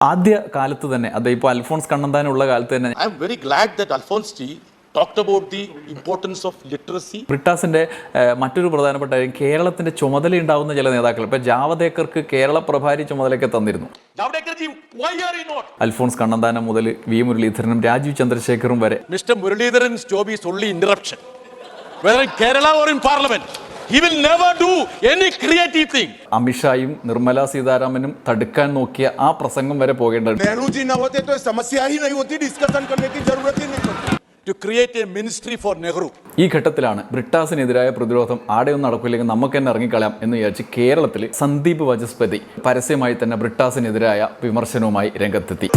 ആദ്യ കാലത്ത് തന്നെ അതെ ഇപ്പോൾ അൽഫോൺസ് കണ്ണന്താനുള്ള കാലത്ത് തന്നെ I am very glad Alphonse T T about the the importance of ബ്രിട്ടാസിന്റെ ഏഹ്, മറ്റൊരു പ്രധാനപ്പെട്ട കാര്യം കേരളത്തിന്റെ ചുമതല ഉണ്ടാവുന്ന ചില നേതാക്കൾ. ഇപ്പൊ ജാവദേക്കർക്ക് കേരള പ്രഭാരി ചുമതലയൊക്കെ തന്നിരുന്നു? അൽഫോൺസ് കണ്ണന്താനം മുതൽ വി മുരളീധരനും രാജീവ് ചന്ദ്രശേഖറും വരെ. Mister Muraleedharan job Kerala or in parliament അമിഷായും will Nirmala സീതാരാമനും തടുക്കാൻ നോക്കിയ ആ പ്രസംഗം വരെ പോകേണ്ടത് to create a ministry for Nehru ഈ ഘട്ടത്തിലാണ് ബ്രിട്ടാസിനെതിരായ പ്രതിരോധം ആടെയൊന്നും നടക്കില്ലെങ്കിൽ നമുക്ക് തന്നെ ഇറങ്ങിക്കളയാം എന്ന് വിചാരിച്ച് കേരളത്തിൽ സന്ദീപ് വാചസ്പതി പരസ്യമായി തന്നെ ബ്രിട്ടാസിനെതിരായ വിമർശനവുമായി രംഗത്തെത്തി.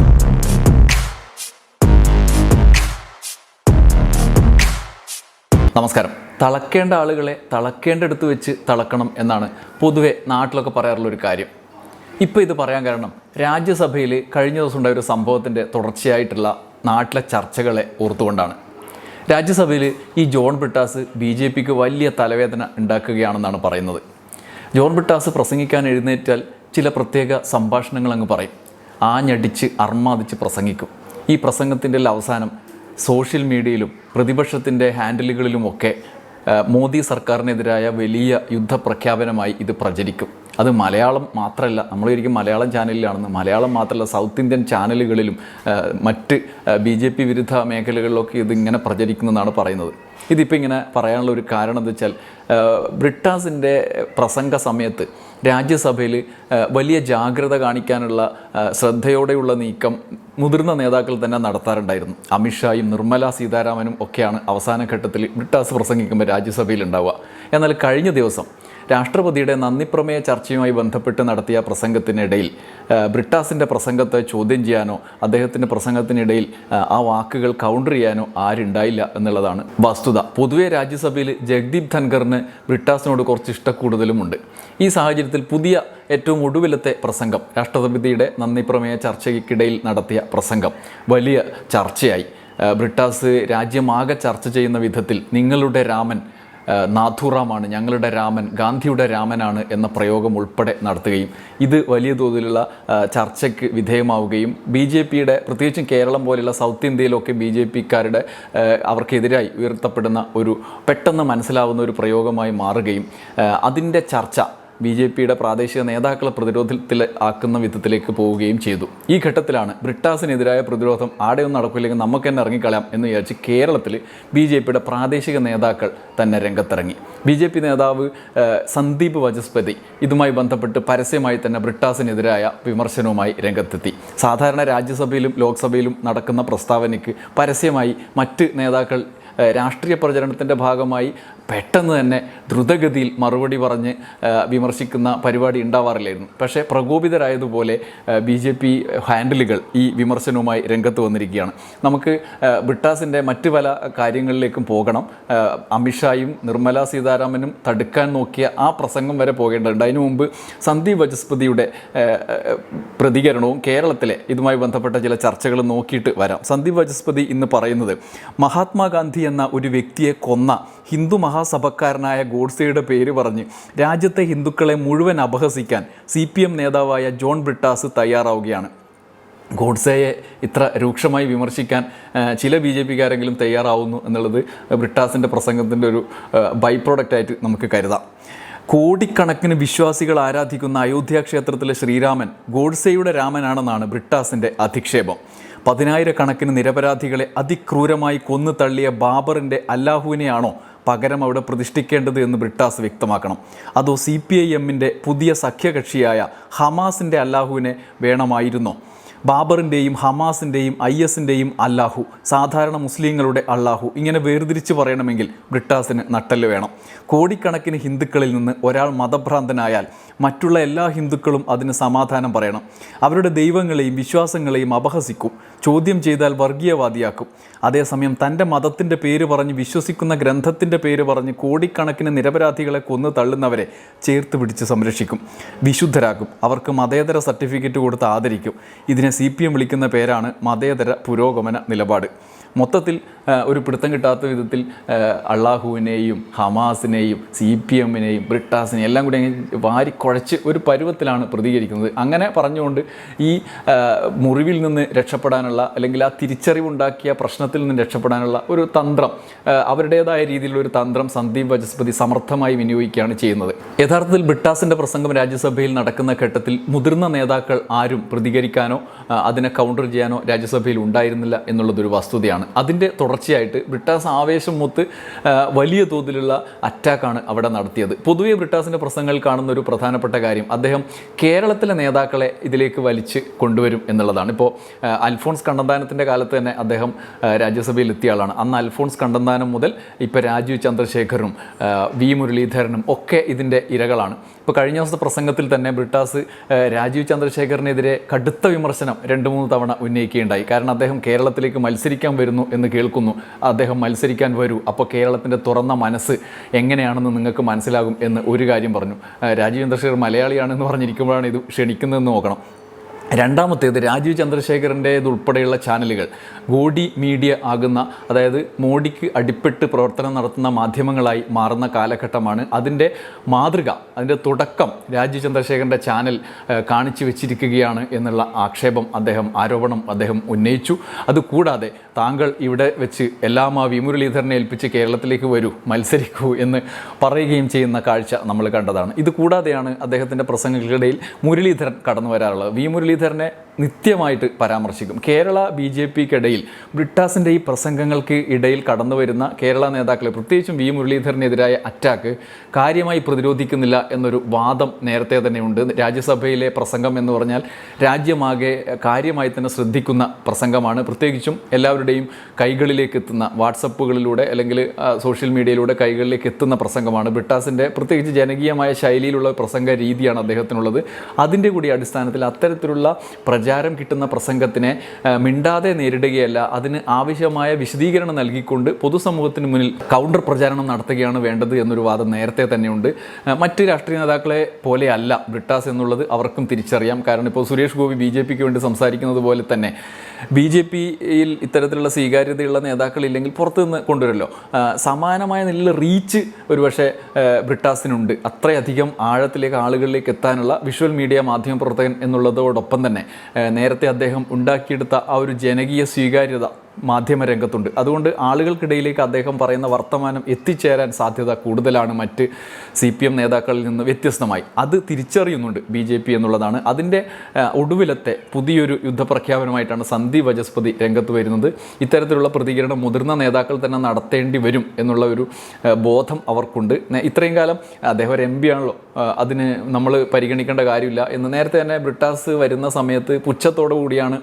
നമസ്കാരം. തളക്കേണ്ട ആളുകളെ തളക്കേണ്ടടുത്ത് വെച്ച് തളക്കണം എന്നാണ് പൊതുവെ നാട്ടിലൊക്കെ പറയാറുള്ള ഒരു കാര്യം. ഇപ്പോൾ ഇത് പറയാൻ കാരണം രാജ്യസഭയിൽ കഴിഞ്ഞ ദിവസം ഉണ്ടായ ഒരു സംഭവത്തിന്റെ തുടർച്ചയായിട്ടുള്ള നാട്ടിലെ ചർച്ചകളെ ഓർത്തുകൊണ്ടാണ്. രാജ്യസഭയിൽ ഈ ജോൺ ബ്രിട്ടാസ് ബി ജെ പിക്ക് വലിയ തലവേദന ഉണ്ടാക്കുകയാണെന്നാണ് പറയുന്നത്. ജോൺ ബ്രിട്ടാസ് പ്രസംഗിക്കാൻ എഴുന്നേറ്റാൽ ചില പ്രത്യേക സംഭാഷണങ്ങൾ അങ്ങ് പറയും. ആഞ്ഞടിച്ച് അർമാദിച്ച് പ്രസംഗിക്കും. ഈ പ്രസംഗത്തിന്റെ അവസാനം സോഷ്യൽ മീഡിയയിലും പ്രതിപക്ഷത്തിന്റെ ഹാൻഡിലുകളിലുമൊക്കെ മോദി സർക്കാരിനെതിരായ വലിയ യുദ്ധപ്രഖ്യാപനമായി ഇത് പ്രചരിക്കും. അത് മലയാളം മാത്രമല്ല നമ്മൾ ശരിക്കും മലയാളം ചാനലിലാണെന്ന് മലയാളം മാത്രമല്ല സൗത്ത് ഇന്ത്യൻ ചാനലുകളിലും മറ്റ് ബി ജെ പി വിരുദ്ധ മേഖലകളിലൊക്കെ ഇതിങ്ങനെ പ്രചരിക്കുന്നതാണ് പറയുന്നത്. ഇതിപ്പോൾ ഇങ്ങനെ പറയാനുള്ള ഒരു കാരണം എന്താ വെച്ചാൽ ബ്രിട്ടാസിന്റെ പ്രസംഗ സമയത്ത് രാജ്യസഭയിൽ വലിയ ജാഗ്രത കാണിക്കാനുള്ള ശ്രദ്ധയോടെയുള്ള നീക്കം മുതിർന്ന നേതാക്കൾ തന്നെ നടത്താറുണ്ടായിരുന്നു. അമിത്ഷായും നിർമ്മല സീതാരാമനും ഒക്കെയാണ് അവസാന ഘട്ടത്തിൽ ബ്രിട്ടാസ് പ്രസംഗിക്കുമ്പോൾ രാജ്യസഭയിൽ ഉണ്ടാവുക എന്നാൽ കഴിഞ്ഞ ദിവസം രാഷ്ട്രപതിയുടെ നന്ദിപ്രമേയ ചർച്ചയുമായി ബന്ധപ്പെട്ട് നടത്തിയ പ്രസംഗത്തിനിടയിൽ ബ്രിട്ടാസിന്റെ പ്രസംഗത്തെ ചോദ്യം ചെയ്യാനോ അദ്ദേഹത്തിന്റെ പ്രസംഗത്തിനിടയിൽ ആ, വാക്കുകൾ കൗണ്ടർ ചെയ്യാനോ ആരുണ്ടായില്ല എന്നുള്ളതാണ് വസ്തുത. പൊതുവെ രാജ്യസഭയിൽ ജഗ്ദീപ് ധൻഖറിന് ബ്രിട്ടാസിനോട് കുറച്ച് ഇഷ്ടക്കൂടുതലുമുണ്ട്. ഈ സാഹചര്യത്തിൽ പുതിയ ഏറ്റവും ഒടുവിലത്തെ പ്രസംഗം രാഷ്ട്രപതിയുടെ നന്ദിപ്രമേയ ചർച്ചയ്ക്കിടയിൽ നടത്തിയ പ്രസംഗം വലിയ ചർച്ചയായി. ബ്രിട്ടാസ് രാജ്യമാകെ ചർച്ച ചെയ്യുന്ന വിധത്തിൽ നിങ്ങളുടെ രാമൻ നാഥുറാമാണ് ഞങ്ങളുടെ രാമൻ ഗാന്ധിയുടെ രാമനാണ് എന്ന പ്രയോഗം ഉൾപ്പെടെ നടത്തുകയും ഇത് വലിയ തോതിലുള്ള ചർച്ചയ്ക്ക് വിധേയമാവുകയും ബി ജെ പിയുടെ പ്രത്യേകിച്ചും കേരളം പോലെയുള്ള സൗത്ത് ഇന്ത്യയിലൊക്കെ ബി ജെ പിക്കാരുടെ അവർക്കെതിരായി ഉയർത്തപ്പെടുന്ന ഒരു പെട്ടെന്ന് മനസ്സിലാവുന്ന ഒരു പ്രയോഗമായി മാറുകയും അതിന്റെ ചർച്ച ബി ജെ പിയുടെ പ്രാദേശിക നേതാക്കളെ പ്രതിരോധത്തിൽ ആക്കുന്ന വിധത്തിലേക്ക് പോവുകയും ചെയ്തു. ഈ ഘട്ടത്തിലാണ് ബ്രിട്ടാസിനെതിരായ പ്രതിരോധം ആടെയൊന്നും നടക്കില്ലെങ്കിൽ നമുക്ക് തന്നെ ഇറങ്ങിക്കളയാം എന്ന് വിചാരിച്ച് കേരളത്തിൽ ബി ജെ പിയുടെ പ്രാദേശിക നേതാക്കൾ തന്നെ രംഗത്തിറങ്ങി. ബി ജെ പി നേതാവ് സന്ദീപ് വചസ്പതി ഇതുമായി ബന്ധപ്പെട്ട് പരസ്യമായി തന്നെ ബ്രിട്ടാസിനെതിരായ വിമർശനവുമായി രംഗത്തെത്തി. സാധാരണ രാജ്യസഭയിലും ലോക്സഭയിലും നടക്കുന്ന പ്രസ്താവനയ്ക്ക് പരസ്യമായി മറ്റ് നേതാക്കൾ രാഷ്ട്രീയ പ്രചരണത്തിന്റെ ഭാഗമായി പെട്ടെന്ന് തന്നെ ദ്രുതഗതിയിൽ മറുപടി പറഞ്ഞ് വിമർശിക്കുന്ന പരിപാടി ഉണ്ടാവാറില്ലായിരുന്നു. പക്ഷേ പ്രകോപിതരായതുപോലെ ബി ജെ പി ഹാൻഡിലുകൾ ഈ വിമർശനവുമായി രംഗത്ത് വന്നിരിക്കുകയാണ്. നമുക്ക് ബിട്ടാസിന്റെ മറ്റ് പല കാര്യങ്ങളിലേക്കും പോകണം. അമിത്ഷായും നിർമ്മല സീതാരാമനും തടുക്കാൻ നോക്കിയ ആ പ്രസംഗം വരെ പോകേണ്ടതുണ്ട്. അതിനു മുമ്പ് സന്ദീപ് വചസ്പതിയുടെ പ്രതികരണവും കേരളത്തിലെ ഇതുമായി ബന്ധപ്പെട്ട ചില ചർച്ചകൾ നോക്കിയിട്ട് വരാം. സന്ദീപ് വചസ്പതി ഇന്ന് പറയുന്നത് മഹാത്മാഗാന്ധി എന്ന ഒരു വ്യക്തിയെ കൊന്ന ഹിന്ദു മഹാസഭക്കാരനായ ഗോഡ്സെയുടെ പേര് പറഞ്ഞ് രാജ്യത്തെ ഹിന്ദുക്കളെ മുഴുവൻ അപഹസിക്കാൻ സി നേതാവായ ജോൺ ബ്രിട്ടാസ് തയ്യാറാവുകയാണ്. ഗോഡ്സെയെ ഇത്ര രൂക്ഷമായി വിമർശിക്കാൻ ചില ബി ജെ പിക്കാരെങ്കിലും തയ്യാറാവുന്നു എന്നുള്ളത് ബ്രിട്ടാസിന്റെ പ്രസംഗത്തിന്റെ ഒരു ബൈ പ്രോഡക്റ്റായിട്ട് നമുക്ക് കരുതാം. കോടിക്കണക്കിന് വിശ്വാസികൾ ആരാധിക്കുന്ന അയോധ്യ ക്ഷേത്രത്തിലെ ശ്രീരാമൻ ഗോഡ്സെയുടെ രാമനാണെന്നാണ് ബ്രിട്ടാസിന്റെ അധിക്ഷേപം. പതിനായിരക്കണക്കിന് നിരപരാധികളെ അതിക്രൂരമായി കൊന്നു തള്ളിയ ബാബറിന്റെ അല്ലാഹുവിനെയാണോ പകരം അവിടെ പ്രതിഷ്ഠിക്കേണ്ടത് എന്ന് ബ്രിട്ടാസ് വ്യക്തമാക്കണം. അതോ സി പി ഐ എമ്മിന്റെ പുതിയ സഖ്യകക്ഷിയായ ഹമാസിന്റെ അല്ലാഹുവിനെ വേണമായിരുന്നോ? ബാബറിന്റെയും ഹമാസിന്റെയും ഐ എസിന്റെയും അല്ലാഹു സാധാരണ മുസ്ലിങ്ങളുടെ അല്ലാഹു ഇങ്ങനെ വേർതിരിച്ച് പറയണമെങ്കിൽ ബ്രിട്ടാസിന് നട്ടൽ വേണം. കോടിക്കണക്കിന് ഹിന്ദുക്കളിൽ നിന്ന് ഒരാൾ മതഭ്രാന്തനായാൽ മറ്റുള്ള എല്ലാ ഹിന്ദുക്കളും അതിന് സമാധാനം പറയണം. അവരുടെ ദൈവങ്ങളെയും വിശ്വാസങ്ങളെയും അപഹസിക്കും. ചോദ്യം ചെയ്താൽ വർഗീയവാദിയാക്കും. അതേസമയം തന്റെ മതത്തിന്റെ പേര് പറഞ്ഞ് വിശ്വസിക്കുന്ന ഗ്രന്ഥത്തിന്റെ പേര് പറഞ്ഞ് കോടിക്കണക്കിന് നിരപരാധികളെ കൊന്നു തള്ളുന്നവരെ ചേർത്ത് പിടിച്ച് സംരക്ഷിക്കും. വിശുദ്ധരാക്കും അവർക്ക് മതേതര സർട്ടിഫിക്കറ്റ് കൊടുത്ത് ആദരിക്കും. ഇതിനെ സി വിളിക്കുന്ന പേരാണ് മതേതര പുരോഗമന നിലപാട്. മൊത്തത്തിൽ ഒരു പിടുത്തം കിട്ടാത്ത വിധത്തിൽ അള്ളാഹുവിനെയും ഹമാസിനെയും സി പി എമ്മിനെയും ബ്രിട്ടാസിനെയും എല്ലാം കൂടി വാരി വാരിക്കുഴച്ച് ഒരു പരുവത്തിലാണ് പ്രതികരിക്കുന്നത്. അങ്ങനെ പറഞ്ഞുകൊണ്ട് ഈ മുറിവിൽ നിന്ന് രക്ഷപ്പെടാനുള്ള അല്ലെങ്കിൽ ആ തിരിച്ചറിവുണ്ടാക്കിയ പ്രശ്നത്തിൽ നിന്ന് രക്ഷപ്പെടാനുള്ള ഒരു തന്ത്രം അവരുടേതായ രീതിയിലുള്ള ഒരു തന്ത്രം സന്ദീപ് വചസ്പതി സമർത്ഥമായി വിനിയോഗിക്കുകയാണ് ചെയ്യുന്നത്. യഥാർത്ഥത്തിൽ ബ്രിട്ടാസിന്റെ പ്രസംഗം രാജ്യസഭയിൽ നടക്കുന്ന ഘട്ടത്തിൽ മുതിർന്ന നേതാക്കൾ ആരും പ്രതികരിക്കാനോ അതിനെ കൗണ്ടർ ചെയ്യാനോ രാജ്യസഭയിൽ ഉണ്ടായിരുന്നില്ല എന്നുള്ളതൊരു വസ്തുതയാണ്. അതിന്റെ തുടർച്ചയായിട്ട് ബ്രിട്ടാസ് ആവേശം മൊത്ത് വലിയ തോതിലുള്ള അറ്റാക്കാണ് അവിടെ നടത്തിയത്. പൊതുവെ ബ്രിട്ടാസിന്റെ പ്രസംഗങ്ങൾ കാണുന്ന ഒരു പ്രധാനപ്പെട്ട കാര്യം അദ്ദേഹം കേരളത്തിലെ നേതാക്കളെ ഇതിലേക്ക് വലിച്ച് കൊണ്ടുവരും എന്നുള്ളതാണ്. ഇപ്പോൾ അൽഫോൺസ് കണ്ടന്താനത്തിന്റെ കാലത്ത് തന്നെ അദ്ദേഹം രാജ്യസഭയിൽ എത്തിയ ആളാണ് അന്ന് അൽഫോൺസ് കണ്ടന്താനം മുതൽ ഇപ്പോൾ രാജീവ് ചന്ദ്രശേഖറും വി മുരളീധരനും ഒക്കെ ഇതിന്റെ ഇരകളാണ്. ഇപ്പോൾ കഴിഞ്ഞ ദിവസത്തെ പ്രസംഗത്തിൽ തന്നെ ബ്രിട്ടാസ് രാജീവ് ചന്ദ്രശേഖറിനെതിരെ കടുത്ത വിമർശനം രണ്ട് മൂന്ന് തവണ ഉന്നയിക്കുകയുണ്ടായി. കാരണം അദ്ദേഹം കേരളത്തിലേക്ക് മത്സരിക്കാൻ എന്ന് കേൾക്കുന്നു. അദ്ദേഹം മത്സരിക്കാൻ വരൂ. അപ്പോൾ കേരളത്തിന്റെ തുറന്ന മനസ്സ് എങ്ങനെയാണെന്ന് നിങ്ങൾക്ക് മനസ്സിലാകും എന്ന് ഒരു കാര്യം പറഞ്ഞു. രാജീവ് ചന്ദ്രശേഖർ മലയാളിയാണെന്ന് പറഞ്ഞിരിക്കുമ്പോഴാണ് ഇത് ക്ഷണിക്കുന്നതെന്ന് നോക്കണം. രണ്ടാമത്തേത് രാജീവ് ചന്ദ്രശേഖരന്റേത് ഉൾപ്പെടെയുള്ള ചാനലുകൾ. ഗോഡി മീഡിയ ആകുന്ന അതായത് മോഡിക്ക് അടിപ്പെട്ട് പ്രവർത്തനം നടത്തുന്ന മാധ്യമങ്ങളായി മാറുന്ന കാലഘട്ടമാണ് അതിന്റെ മാതൃക അതിന്റെ തുടക്കം രാജീവ് ചന്ദ്രശേഖരന്റെ ചാനൽ കാണിച്ചു വെച്ചിരിക്കുകയാണ് എന്നുള്ള ആക്ഷേപം അദ്ദേഹം ആരോപണം അദ്ദേഹം ഉന്നയിച്ചു. അതുകൂടാതെ താങ്കൾ ഇവിടെ വെച്ച് എല്ലാം ആ വിമുരളീധരനെ ഏൽപ്പിച്ച് കേരളത്തിലേക്ക് വരൂ മത്സരിക്കൂ എന്ന് പറയുകയും ചെയ്യുന്ന കാഴ്ച നമ്മൾ കണ്ടതാണ്. ഇത് കൂടാതെയാണ് അദ്ദേഹത്തിന്റെ പ്രസംഗങ്ങൾക്കിടയിൽ മുരളീധരൻ കടന്നു വരാറുള്ളത് വി മുരളീധരനെ നിത്യമായിട്ട് പരാമർശിക്കും. കേരള ബി ജെ പിക്കിടയിൽ ബ്രിട്ടാസിന്റെ ഈ പ്രസംഗങ്ങൾക്ക് ഇടയിൽ കടന്നു വരുന്ന കേരള നേതാക്കളെ പ്രത്യേകിച്ചും വി മുരളീധരനെതിരായ അറ്റാക്ക് കാര്യമായി പ്രതിരോധിക്കുന്നില്ല എന്നൊരു വാദം നേരത്തെ തന്നെ ഉണ്ട് രാജ്യസഭയിലെ പ്രസംഗം എന്ന് പറഞ്ഞാൽ രാജ്യമാകെ കാര്യമായി തന്നെ ശ്രദ്ധിക്കുന്ന പ്രസംഗമാണ്. പ്രത്യേകിച്ചും എല്ലാവരുടെയും കൈകളിലേക്ക് എത്തുന്ന വാട്സപ്പുകളിലൂടെ അല്ലെങ്കിൽ സോഷ്യൽ മീഡിയയിലൂടെ കൈകളിലേക്ക് എത്തുന്ന പ്രസംഗമാണ്. ബ്രിട്ടാസിന്റെ പ്രത്യേകിച്ച് ജനകീയമായ ശൈലിയിലുള്ള പ്രസംഗ രീതിയാണ് അദ്ദേഹത്തിനുള്ളത്. അതിന്റെ കൂടി അടിസ്ഥാനത്തിൽ അത്തരത്തിലുള്ള പ്രചാരം കിട്ടുന്ന പ്രസംഗത്തിനെ മിണ്ടാതെ നേരിടുകയല്ല. അതിന് ആവശ്യമായ വിശദീകരണം നൽകിക്കൊണ്ട് പൊതുസമൂഹത്തിന് മുന്നിൽ കൗണ്ടർ പ്രചാരണം നടത്തുകയാണ് വേണ്ടത് എന്നൊരു വാദം നേരത്തെ തന്നെയുണ്ട്. മറ്റ് രാഷ്ട്രീയ നേതാക്കളെ പോലെയല്ല ബ്രിട്ടാസ് എന്നുള്ളത് അവർക്കും തിരിച്ചറിയാം. കാരണം ഇപ്പോൾ സുരേഷ് ഗോപി ബി ജെ പിക്ക് വേണ്ടി സംസാരിക്കുന്നത് പോലെ തന്നെ ബി ജെ പിയിൽ ഇത്തരത്തിലുള്ള സ്വീകാര്യതയുള്ള നേതാക്കളില്ലെങ്കിൽ പുറത്തു നിന്ന് കൊണ്ടുവരുമല്ലോ. ആ, സമാനമായ നിലയിൽ റീച്ച് ഒരുപക്ഷെ ബ്രിട്ടാസിനുണ്ട്. അത്രയധികം ആഴത്തിലേക്ക് ആളുകളിലേക്ക് എത്താനുള്ള വിഷ്വൽ മീഡിയ മാധ്യമ പ്രവർത്തകൻ എന്നുള്ളതോടൊപ്പം തന്നെ. നേരത്തെ അദ്ദേഹം ഉണ്ടാക്കിയെടുത്ത ആ ഒരു ജനകീയ സ്വീകാര്യത മാധ്യമരംഗത്തുണ്ട്. അതുകൊണ്ട് ആളുകൾക്കിടയിലേക്ക് അദ്ദേഹം പറയുന്ന വർത്തമാനം എത്തിച്ചേരാൻ സാധ്യത കൂടുതലാണ് മറ്റ് സി പി എം നേതാക്കളിൽ നിന്ന് വ്യത്യസ്തമായി. അത് തിരിച്ചറിയുന്നുണ്ട് ബി ജെ പി എന്നുള്ളതാണ്. അതിന്റെ ഒടുവിലത്തെ പുതിയൊരു യുദ്ധപ്രഖ്യാപനമായിട്ടാണ് സന്ദീപ് വചസ്പതി രംഗത്ത് വരുന്നത്. ഇത്തരത്തിലുള്ള പ്രതികരണം മുതിർന്ന നേതാക്കൾ തന്നെ നടത്തേണ്ടി വരും എന്നുള്ള ഒരു ബോധം അവർക്കുണ്ട്. ഇത്രയും കാലം അദ്ദേഹം ഒരു എം പി ആണല്ലോ. അതിന് നമ്മൾ പരിഗണിക്കേണ്ട കാര്യമില്ല എന്ന് നേരത്തെ തന്നെ ബ്രിട്ടാസ് വരുന്ന സമയത്ത് പുച്ഛത്തോടു കൂടിയാണ്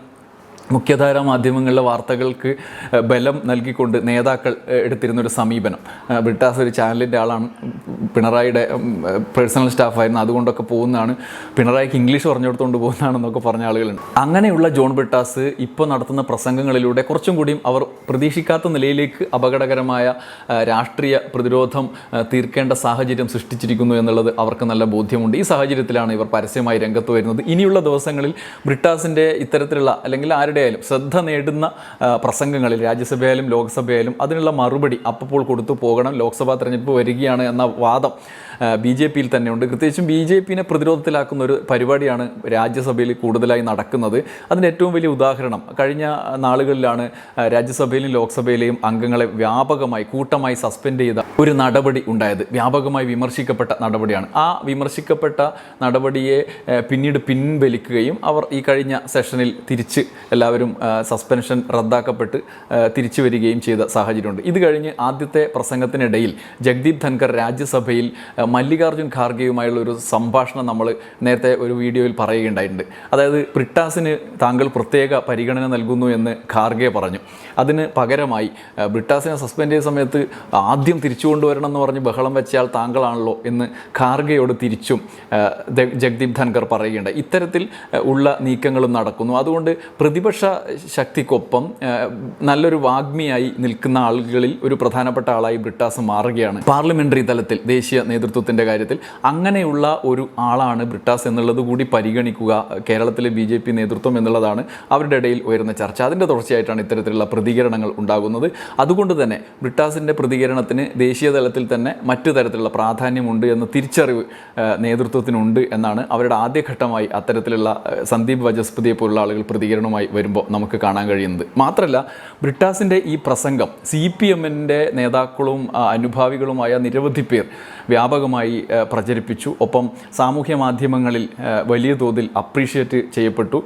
മുഖ്യധാരാ മാധ്യമങ്ങളിലെ വാർത്തകൾക്ക് ബലം നൽകിക്കൊണ്ട് നേതാക്കൾ എടുത്തിരുന്ന എടുത്തിരുന്നൊരു സമീപനം. ബ്രിട്ടാസ് ഒരു ചാനലിന്റെ ആളാണ്. പിണറായിയുടെ പേഴ്സണൽ സ്റ്റാഫായിരുന്നു. അതുകൊണ്ടൊക്കെ പോകുന്നതാണ്. പിണറായിക്ക് ഇംഗ്ലീഷ് പറഞ്ഞു കൊടുത്തുകൊണ്ട് പോകുന്നതാണെന്നൊക്കെ പറഞ്ഞ ആളുകളുണ്ട്. അങ്ങനെയുള്ള ജോൺ ബ്രിട്ടാസ് ഇപ്പോൾ നടത്തുന്ന പ്രസംഗങ്ങളിലൂടെ കുറച്ചും കൂടിയും അവർ പ്രതീക്ഷിക്കാത്ത നിലയിലേക്ക് അപകടകരമായ രാഷ്ട്രീയ പ്രതിരോധം തീർക്കേണ്ട സാഹചര്യം സൃഷ്ടിച്ചിരിക്കുന്നു എന്നുള്ളത് അവർക്ക് നല്ല ബോധ്യമുണ്ട്. ഈ സാഹചര്യത്തിലാണ് ഇവർ പരസ്യമായി രംഗത്ത് വരുന്നത്. ഇനിയുള്ള ദിവസങ്ങളിൽ ബ്രിട്ടാസിന്റെ ഇത്തരത്തിലുള്ള അല്ലെങ്കിൽ ആരുടെ ആയാലും ശ്രദ്ധ നേടുന്ന പ്രസംഗങ്ങളിൽ രാജ്യസഭയായാലും ലോക്സഭയായാലും അതിനുള്ള മറുപടി അപ്പോൾ കൊടുത്തു പോകണം. ലോക്സഭാ തെരഞ്ഞെടുപ്പ് വരികയാണ് എന്ന വാദം ബി ജെ പിയിൽ തന്നെയുണ്ട്. പ്രത്യേകിച്ചും ബി ജെ പിനെ പ്രതിരോധത്തിലാക്കുന്ന ഒരു പരിപാടിയാണ് രാജ്യസഭയിൽ കൂടുതലായി നടക്കുന്നത്. അതിന്റെ ഏറ്റവും വലിയ ഉദാഹരണം കഴിഞ്ഞ നാളുകളിലാണ് രാജ്യസഭയിലും ലോക്സഭയിലെയും അംഗങ്ങളെ വ്യാപകമായി കൂട്ടമായി സസ്പെൻഡ് ചെയ്ത ഒരു നടപടി ഉണ്ടായത്. വ്യാപകമായി വിമർശിക്കപ്പെട്ട നടപടിയാണ്. ആ വിമർശിക്കപ്പെട്ട നടപടിയെ പിന്നീട് പിൻവലിക്കുകയും അവർ ഈ കഴിഞ്ഞ സെഷനിൽ തിരിച്ച് എല്ലാവരും സസ്പെൻഷൻ റദ്ദാക്കപ്പെട്ട് തിരിച്ചു വരികയും ചെയ്ത സാഹചര്യമുണ്ട്. ഇത് കഴിഞ്ഞ് ആദ്യത്തെ പ്രസംഗത്തിനിടയിൽ ജഗ്ദീപ് ധൻകർ രാജ്യസഭയിൽ മല്ലികാർജുൻ ഖാർഗെയുമായുള്ള ഒരു സംഭാഷണം നമ്മൾ നേരത്തെ ഒരു വീഡിയോയിൽ പറയുകയുണ്ടായിട്ടുണ്ട്. അതായത് ബ്രിട്ടാസിന് താങ്കൾ പ്രത്യേക പരിഗണന നൽകുന്നു എന്ന് ഖാർഗെ പറഞ്ഞു. അതിന് പകരമായി ബ്രിട്ടാസിനെ സസ്പെൻഡ് ചെയ്ത സമയത്ത് ആദ്യം തിരിച്ചു കൊണ്ടുവരണം എന്ന് പറഞ്ഞ് ബഹളം വെച്ചാൽ താങ്കളാണല്ലോ എന്ന് ഖാർഗെയോട് തിരിച്ചും ജഗ്ദീപ് ധൻകർ പറയുകയുണ്ടായി. ഇത്തരത്തിൽ ഉള്ള നീക്കങ്ങളും നടക്കുന്നു. അതുകൊണ്ട് പ്രതിപക്ഷ ശക്തിക്കൊപ്പം നല്ലൊരു വാഗ്മിയായി നിൽക്കുന്ന ആളുകളിൽ ഒരു പ്രധാനപ്പെട്ട ആളായി ബ്രിട്ടാസ് മാറുകയാണ്. പാർലമെന്ററി തലത്തിൽ ദേശീയ നേതൃത്വത്തിന്റെ കാര്യത്തിൽ അങ്ങനെയുള്ള ഒരു ആളാണ് ബ്രിട്ടാസ് എന്നുള്ളത് കൂടി പരിഗണിക്കുക കേരളത്തിലെ ബി ജെ പി നേതൃത്വം എന്നുള്ളതാണ് അവരുടെ ഇടയിൽ ഉയരുന്ന ചർച്ച. അതിന്റെ തുടർച്ചയായിട്ടാണ് ഇത്തരത്തിലുള്ള പ്രതികരണങ്ങൾ ഉണ്ടാകുന്നത്. അതുകൊണ്ട് തന്നെ ബ്രിട്ടാസിന്റെ പ്രതികരണത്തിന് ദേശീയ തലത്തിൽ തന്നെ മറ്റു തരത്തിലുള്ള പ്രാധാന്യമുണ്ട് എന്ന തിരിച്ചറിവ് നേതൃത്വത്തിനുണ്ട് എന്നാണ് അവരുടെ ആദ്യഘട്ടമായി അത്തരത്തിലുള്ള സന്ദീപ് വജസ്പതിയെ പോലുള്ള ആളുകൾ പ്രതികരണവുമായി വരുമ്പോൾ നമുക്ക് കാണാൻ കഴിയുന്നത്. മാത്രമല്ല ബ്രിട്ടാസിന്റെ ഈ പ്രസംഗം സി പി എമ്മിന്റെ നേതാക്കളും അനുഭാവികളുമായ നിരവധി പേർ വ്യാപകമായി പ്രചരിപ്പിച്ചു. ഒപ്പം സാമൂഹ്യ മാധ്യമങ്ങളിൽ വലിയ തോതിൽ അപ്രീഷിയേറ്റ് ചെയ്യപ്പെട്ടു.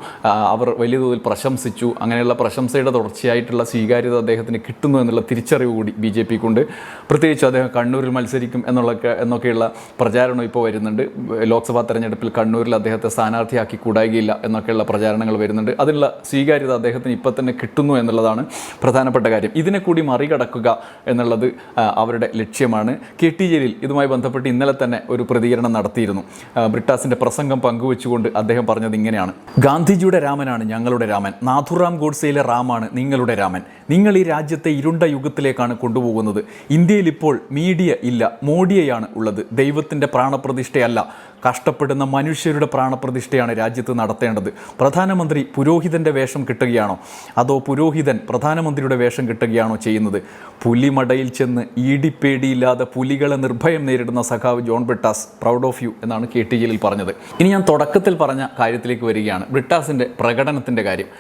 അവർ വലിയ തോതിൽ പ്രശംസിച്ചു. അങ്ങനെയുള്ള പ്രശംസയുടെ തുടർച്ചയായിട്ടുള്ള സ്വീകാര്യത അദ്ദേഹത്തിന് കിട്ടുന്നു എന്നുള്ള തിരിച്ചറിവ് കൂടി ബി ജെ പിക്കുണ്ട്. പ്രത്യേകിച്ച് അദ്ദേഹം കണ്ണൂരിൽ മത്സരിക്കും എന്നുള്ള എന്നൊക്കെയുള്ള പ്രചാരണം ഇപ്പോൾ വരുന്നുണ്ട്. ലോക്സഭാ തെരഞ്ഞെടുപ്പിൽ കണ്ണൂരിൽ അദ്ദേഹത്തെ സ്ഥാനാർത്ഥിയാക്കി കൂടായികയില്ല എന്നൊക്കെയുള്ള പ്രചാരണങ്ങൾ വരുന്നുണ്ട്. അതിനുള്ള സ്വീകാര്യത അദ്ദേഹത്തിന് ഇപ്പം തന്നെ കിട്ടുന്നു എന്നുള്ളതാണ് പ്രധാനപ്പെട്ട കാര്യം. ഇതിനെ കൂടി മറികടക്കുക എന്നുള്ളത് അവരുടെ ലക്ഷ്യമാണ്. കെ ടി ജലീൽ ഇതുമായി ബന്ധപ്പെട്ട് ഇന്നലെ തന്നെ ഒരു പ്രതികരണം നടത്തിയിരുന്നു. ബ്രിട്ടാസിന്റെ പ്രസംഗം പങ്കുവെച്ചുകൊണ്ട് അദ്ദേഹം പറഞ്ഞത് ഇങ്ങനെയാണ്. ഗാന്ധിജിയുടെ രാമനാണ് ഞങ്ങളുടെ രാമൻ. നാഥുറാം ഗോഡ്സയിലെ റാമാണ് നിങ്ങളുടെ രാമൻ. നിങ്ങൾ ഈ രാജ്യത്തെ ഇരുണ്ട യുഗത്തിലേക്കാണ് കൊണ്ടുപോകുന്നത്. ഇന്ത്യയിൽ ഇപ്പോൾ മീഡിയ ഇല്ല മോഡിയയാണ് ഉള്ളത്. ദൈവത്തിന്റെ പ്രാണപ്രതിഷ്ഠയല്ല. കഷ്ടപ്പെടുന്ന മനുഷ്യരുടെ പ്രാണപ്രതിഷ്ഠയാണ് രാജ്യത്ത് നടത്തേണ്ടത്. പ്രധാനമന്ത്രി പുരോഹിതന്റെ വേഷം കിട്ടുകയാണോ? അതോ പുരോഹിതൻ പ്രധാനമന്ത്രിയുടെ വേഷം കിട്ടുകയാണോ ചെയ്യുന്നത്? പുലിമടയിൽ ചെന്ന് ഈടിപ്പേടിയില്ലാതെ പുലികളെ നിർഭയം നേരിടുന്ന സഖാവ് John Brittas proud of you എന്നാണ് കെ ടി ജലീൽ പറഞ്ഞത്. ഇനി ഞാൻ തുടക്കത്തിൽ പറഞ്ഞ കാര്യത്തിലേക്ക് വരികയാണ്. ബ്രിട്ടാസിന്റെ പ്രകടനത്തിന്റെ കാര്യം.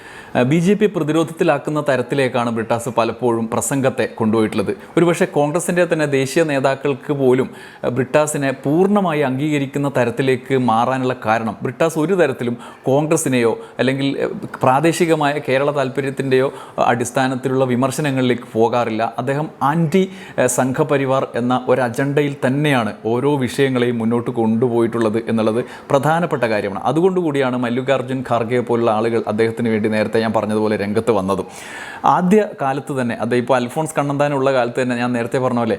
ബി ജെ പി പ്രതിരോധത്തിലാക്കുന്ന തരത്തിലേക്കാണ് ബ്രിട്ടാസ് പലപ്പോഴും പ്രസംഗത്തെ കൊണ്ടുപോയിട്ടുള്ളത്. ഒരുപക്ഷെ കോൺഗ്രസിന്റെ തന്നെ ദേശീയ നേതാക്കൾക്ക് പോലും ബ്രിട്ടാസിനെ പൂർണമായി അംഗീകരിക്കുന്ന തരത്തിലേക്ക് മാറാനുള്ള കാരണം ബ്രിട്ടാസ് ഒരു തരത്തിലും കോൺഗ്രസിനെയോ അല്ലെങ്കിൽ പ്രാദേശികമായ കേരള താല്പര്യത്തിന്റെയോ അടിസ്ഥാനത്തിലുള്ള വിമർശനങ്ങളിലേക്ക് പോകാറില്ല. അദ്ദേഹം ആന്റി സംഘപരിവാർ എന്ന ഒരു അജണ്ടയിൽ തന്നെയാണ് ഓരോ വിഷയങ്ങളെയും മുന്നോട്ട് കൊണ്ടുപോയിട്ടുള്ളത് എന്നുള്ളത് പ്രധാനപ്പെട്ട കാര്യമാണ്. അതുകൊണ്ടുകൂടിയാണ് മല്ലികാർജുൻ ഖാർഗെ പോലുള്ള ആളുകൾ അദ്ദേഹത്തിന് വേണ്ടി നേരത്തെ ഞാൻ പറഞ്ഞതുപോലെ രംഗത്ത് വന്നതും ആദ്യ കാലത്ത് തന്നെ അത് ഇപ്പോൾ അൽഫോൺസ് കണ്ണന്താനുള്ള കാലത്ത് തന്നെ ഞാൻ നേരത്തെ പറഞ്ഞ പോലെ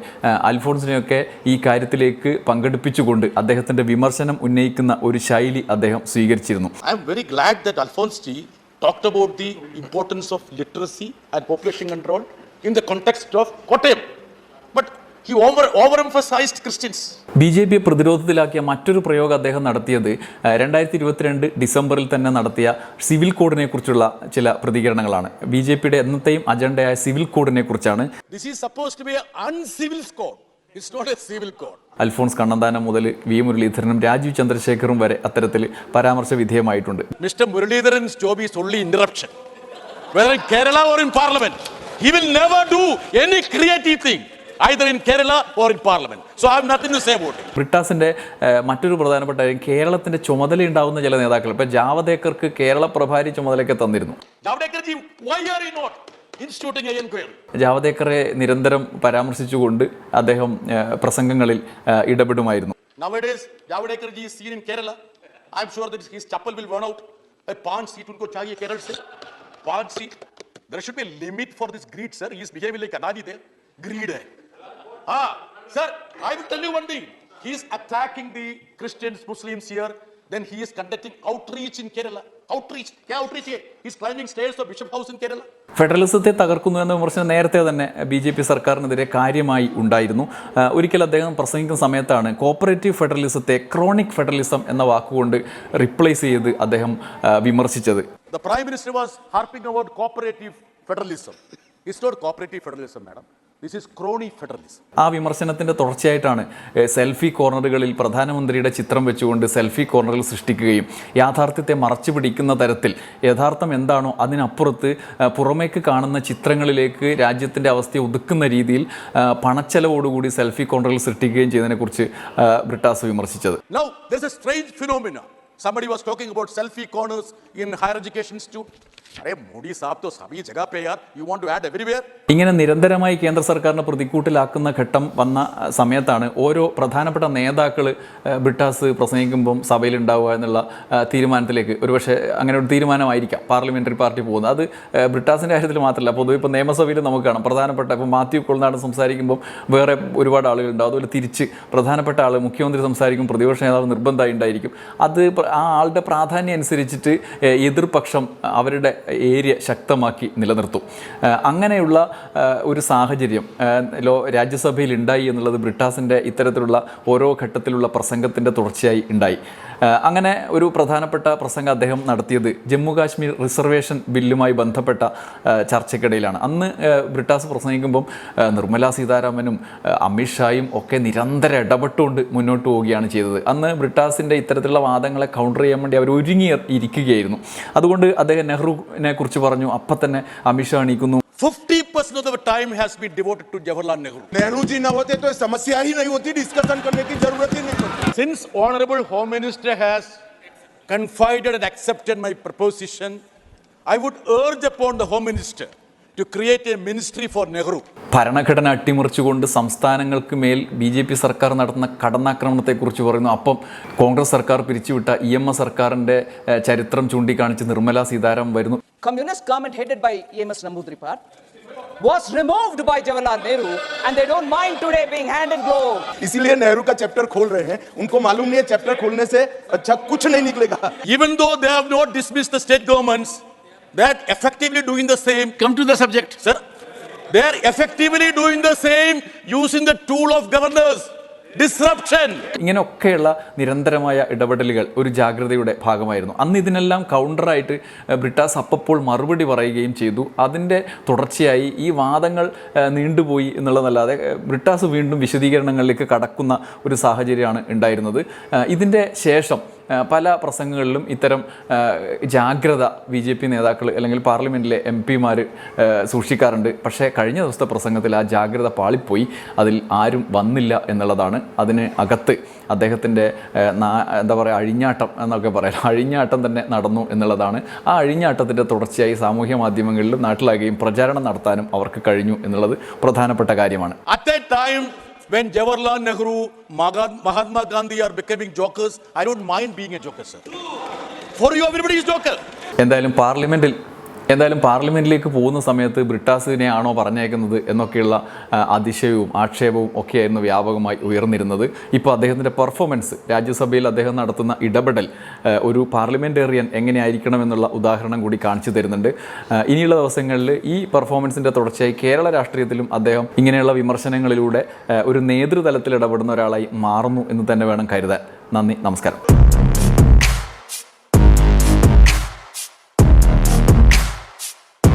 അൽഫോൺസിനെയൊക്കെ ഈ കാര്യത്തിലേക്ക് പങ്കെടുപ്പിച്ചുകൊണ്ട് അദ്ദേഹത്തിന്റെ വിമർശനം ഉന്നയിക്കുന്ന ഒരു ശൈലി അദ്ദേഹം സ്വീകരിച്ചിരുന്നു I am very glad that Alphonse T talked about the importance of literacy and population control in the context of Kottayam. But he over overemphasized Christians. B J പിയെ പ്രതിരോധത്തിലാക്കിയ മറ്റൊരു പ്രയോഗം അദ്ദേഹം നടത്തിയത് രണ്ടായിരത്തി ഇരുപത്തിരണ്ട് ഡിസംബറിൽ തന്നെ നടത്തിയ സിവിൽ കോഡിനെ കുറിച്ചുള്ള ചില പ്രതികരണങ്ങളാണ് ബി ജെ പിയുടെ എന്നത്തെയും അജണ്ടയായ സിവിൽ കോഡിനെ കുറിച്ചാണ് This is supposed to be an uncivil code. It's not a civil code. Alphons Kannanthanam മുതൽ വി മുരളീധരനും രാജീവ് ചന്ദ്രശേഖറും വരെ അത്തരത്തിൽ പരാമർശ വിധേയമായിട്ടുണ്ട് Mr. Muraleedharan is only interruption. Whether in Kerala or in Parliament, he will either in Kerala or in parliament so I nothing to say about it ബ്രിട്ടാസിന്റെ മറ്റൊരു പ്രധാനപ്പെട്ട കാര്യം കേരളത്തിന്റെ ചുമതല ഉണ്ടാവുന്ന ചില നേതാക്കൾ ഇപ്പൊ ജാവദേക്കർക്ക് കേരള പ്രഭാരി ചുമതലയൊക്കെ തന്നിരുന്നു ജാവദേക്കറെ നിരന്തരം പരാമർശിച്ചുകൊണ്ട് അദ്ദേഹം പ്രസംഗങ്ങളിൽ ഇടപെടുമായിരുന്നു Nowadays, Javadekar ji is seen in Kerala. I'm sure that his chapel will run out. A pan seat unko chahiye Kerala se. Pan seat. There should be a limit for this greed, sir. He is behaving like Adani there. Greed hai. ah sir i will tell you one thing. He is attacking the christians muslims here. Then he is conducting outreach in kerala. Outreach yeah outreach here. he's climbing stairs of bishop house in ഫെഡറലിസത്തെ തകർക്കുന്നു എന്ന വിമർശനം നേരത്തെ തന്നെ B J P സർക്കാരിനെതിരെ കാര്യമായി ഉണ്ടായിരുന്നു. ഒരിക്കൽ അദ്ദേഹം പ്രസംഗിക്കുന്ന സമയത്താണ് കോപ്പറേറ്റീവ് ഫെഡറലിസത്തെ ക്രോണിക് ഫെഡറലിസം എന്ന വാക്കുകൊണ്ട് റിപ്ലേസ് ചെയ്ത് അദ്ദേഹം വിമർശിച്ചത്. Prime minister was harping about cooperative federalism it's not cooperative federalism madam ആ വിമർശനത്തിന്റെ തുടർച്ചയായിട്ടാണ് സെൽഫി കോർണറുകളിൽ പ്രധാനമന്ത്രിയുടെ ചിത്രം വെച്ചുകൊണ്ട് സെൽഫി കോർണറുകൾ സൃഷ്ടിക്കുകയും യാഥാർത്ഥ്യത്തെ മറച്ചു പിടിക്കുന്ന തരത്തിൽ യഥാർത്ഥം എന്താണോ അതിനപ്പുറത്ത് പുറമേക്ക് കാണുന്ന ചിത്രങ്ങളിലേക്ക് രാജ്യത്തിന്റെ അവസ്ഥയെ ഒതുക്കുന്ന രീതിയിൽ പണച്ചെലവോടുകൂടി സെൽഫി കോർണറുകൾ സൃഷ്ടിക്കുകയും ചെയ്തതിനെക്കുറിച്ച് Brittas വിമർശിച്ചത് Now, there's a strange phenomena. Somebody was talking about selfie corners in higher education institute. ഇങ്ങനെ നിരന്തരമായി കേന്ദ്ര സർക്കാരിനെ പ്രതിക്കൂട്ടിലാക്കുന്ന ഘട്ടം വന്ന സമയത്താണ് ഓരോ പ്രധാനപ്പെട്ട നേതാക്കൾ ബ്രിട്ടാസ് പ്രസംഗിക്കുമ്പം സഭയിലുണ്ടാവുക എന്നുള്ള തീരുമാനത്തിലേക്ക് ഒരുപക്ഷെ അങ്ങനെ ഒരു തീരുമാനമായിരിക്കാം പാർലമെന്ററി പാർട്ടി പോകുന്നത്. അത് ബ്രിട്ടാസിന്റെ കാര്യത്തിൽ മാത്രമല്ല പൊതുവെ ഇപ്പോൾ നിയമസഭയിൽ നമുക്ക് കാണാം. പ്രധാനപ്പെട്ട ഇപ്പോൾ മാത്യു കൊളനാട് സംസാരിക്കുമ്പം വേറെ ഒരുപാട് ആളുകൾ അതുപോലെ തിരിച്ച് പ്രധാനപ്പെട്ട ആൾ മുഖ്യമന്ത്രി സംസാരിക്കും പ്രതിപക്ഷ നേതാവ് നിർബന്ധമായി ഉണ്ടായിരിക്കും. അത് ആ ആളുടെ പ്രാധാന്യം അനുസരിച്ചിട്ട് എതിർപക്ഷം അവരുടെ ഏരിയ ശക്തമാക്കി നിലനിർത്തും. അങ്ങനെയുള്ള ഒരു സാഹചര്യം ലോ രാജ്യസഭയിൽ ഉണ്ടായി എന്നുള്ളത് ബ്രിട്ടാസിന്റെ ഇത്തരത്തിലുള്ള ഓരോ ഘട്ടത്തിലുള്ള പ്രസംഗത്തിന്റെ തുടർച്ചയായി ഉണ്ടായി. അങ്ങനെ ഒരു പ്രധാനപ്പെട്ട പ്രസംഗം അദ്ദേഹം നടത്തിയത് ജമ്മു കാശ്മീർ റിസർവേഷൻ ബില്ലുമായി ബന്ധപ്പെട്ട ഏഹ്, ചർച്ചയ്ക്കിടയിലാണ് അന്ന് ഏഹ്, ബ്രിട്ടാസ് പ്രസംഗിക്കുമ്പം ഏഹ്, നിർമ്മലാ സീതാരാമനും ഏഹ്, അമിത്ഷായും ഒക്കെ നിരന്തരം ഇടപെട്ടുകൊണ്ട് മുന്നോട്ട് പോവുകയാണ് ചെയ്തത് അന്ന് ബ്രിട്ടാസിൻ്റെ ഇത്തരത്തിലുള്ള വാദങ്ങളെ കൗണ്ടർ ചെയ്യാൻ വേണ്ടി അവർ ഒരുങ്ങി ഇരിക്കുകയായിരുന്നു അതുകൊണ്ട് അദ്ദേഹം നെഹ്റുവിനെ കുറിച്ച് പറഞ്ഞു അപ്പം തന്നെ Amit Shah എണീക്കുന്നു 50% of the time has been devoted to Jawaharlal Nehru. Nehru ji न होते तो ये समस्या ही नहीं होती डिस्कशन करने की जरूरत ही नहीं पड़ती Since Honorable Home Minister has confided and accepted my proposition, I would urge upon the Home Minister to create a ministry for Nehru. ഭരണഘടന അട്ടിമറിച്ചുകൊണ്ട് സംസ്ഥാനങ്ങൾക്ക് മേൽ ബി ജെ പി സർക്കാർ നടത്തുന്ന കടന്നാക്രമണത്തെക്കുറിച്ച് പറയുന്നു അപ്പം കോൺഗ്രസ് സർക്കാർ പിരിച്ചുവിട്ട ഇ എം എസ് സർക്കാരിന്റെ ഏഹ്, ചരിത്രം ചൂണ്ടിക്കാണിച്ച് നിർമ്മലാ സീതാരാമൻ വരുന്നു communist government headed by EMS Namboodiripad was removed by Jawaharlal Nehru and they don't mind today being hand in glove. इसीलिए नेहरू का चैप्टर खोल रहे हैं उनको मालूम नहीं है चैप्टर खोलने से अच्छा कुछ नहीं निकलेगा Even though they have not dismissed the state governments, they are effectively doing the same. Come to the subject, sir. They are effectively doing the same using the tool of governors. Disruption. ഇങ്ങനെയൊക്കെയുള്ള നിരന്തരമായ ഇടപെടലുകൾ ഒരു ജാഗ്രതയുടെ ഭാഗമായിരുന്നു. അന്ന് ഇതിനെല്ലാം കൗണ്ടറായിട്ട് ബ്രിട്ടാസ് അപ്പപ്പോൾ മറുപടി പറയുകയും ചെയ്തു. അതിന്റെ തുടർച്ചയായി ഈ വാദങ്ങൾ നീണ്ടുപോയി എന്നുള്ളതല്ലാതെ ബ്രിട്ടാസ് വീണ്ടും വിശദീകരണങ്ങളിലേക്ക് കടക്കുന്ന ഒരു സാഹചര്യമാണ് ഉണ്ടായിരുന്നത്. ഇതിന്റെ ശേഷം പല പ്രസംഗങ്ങളിലും ഇത്തരം ജാഗ്രത ബി ജെ പി നേതാക്കൾ അല്ലെങ്കിൽ പാർലമെന്റിലെ എം പിമാർ സൂക്ഷിക്കാറുണ്ട്. പക്ഷേ കഴിഞ്ഞ ദിവസത്തെ പ്രസംഗത്തിൽ ആ ജാഗ്രത പാളിപ്പോയി. അതിൽ ആരും വന്നില്ല എന്നുള്ളതാണ് അതിന് അകത്ത് അദ്ദേഹത്തിന്റെ എന്താ പറയുക അഴിഞ്ഞാട്ടം എന്നൊക്കെ പറയാം. അഴിഞ്ഞാട്ടം തന്നെ നടന്നു എന്നുള്ളതാണ്. ആ അഴിഞ്ഞാട്ടത്തിന്റെ തുടർച്ചയായി സാമൂഹ്യ മാധ്യമങ്ങളിലും നാട്ടിലാകുകയും പ്രചാരണം നടത്താനും അവർക്ക് കഴിഞ്ഞു എന്നുള്ളത് പ്രധാനപ്പെട്ട കാര്യമാണ്. When Jawaharlal Nehru, Mahatma Gandhi are becoming jokers, I don't mind being a joker, sir. For you, everybody is joker. എന്തായാലും പാർലമെന്റിൽ എന്തായാലും പാർലമെന്റിലേക്ക് പോകുന്ന സമയത്ത് ബ്രിട്ടാസിനെ ആണോ പറഞ്ഞേക്കുന്നത് എന്നൊക്കെയുള്ള അതിശയവും ആക്ഷേപവും ഒക്കെയായിരുന്നു വ്യാപകമായി ഉയർന്നിരുന്നത്. ഇപ്പോൾ അദ്ദേഹത്തിന്റെ പെർഫോമൻസ് രാജ്യസഭയിൽ അദ്ദേഹം നടത്തുന്ന ഇടപെടൽ ഒരു പാർലമെന്റേറിയൻ എങ്ങനെയായിരിക്കണം എന്നുള്ള ഉദാഹരണം കൂടി കാണിച്ചു തരുന്നുണ്ട്. ഇനിയുള്ള ദിവസങ്ങളിൽ ഈ പെർഫോമൻസിന്റെ തുടർച്ചയായി കേരള രാഷ്ട്രീയത്തിലും അദ്ദേഹം ഇങ്ങനെയുള്ള വിമർശനങ്ങളിലൂടെ ഒരു നേതൃതലത്തിൽ ഇടപെടുന്ന ഒരാളായി മാറുന്നു എന്ന് തന്നെ വേണം കരുതാൻ. നന്ദി നമസ്കാരം.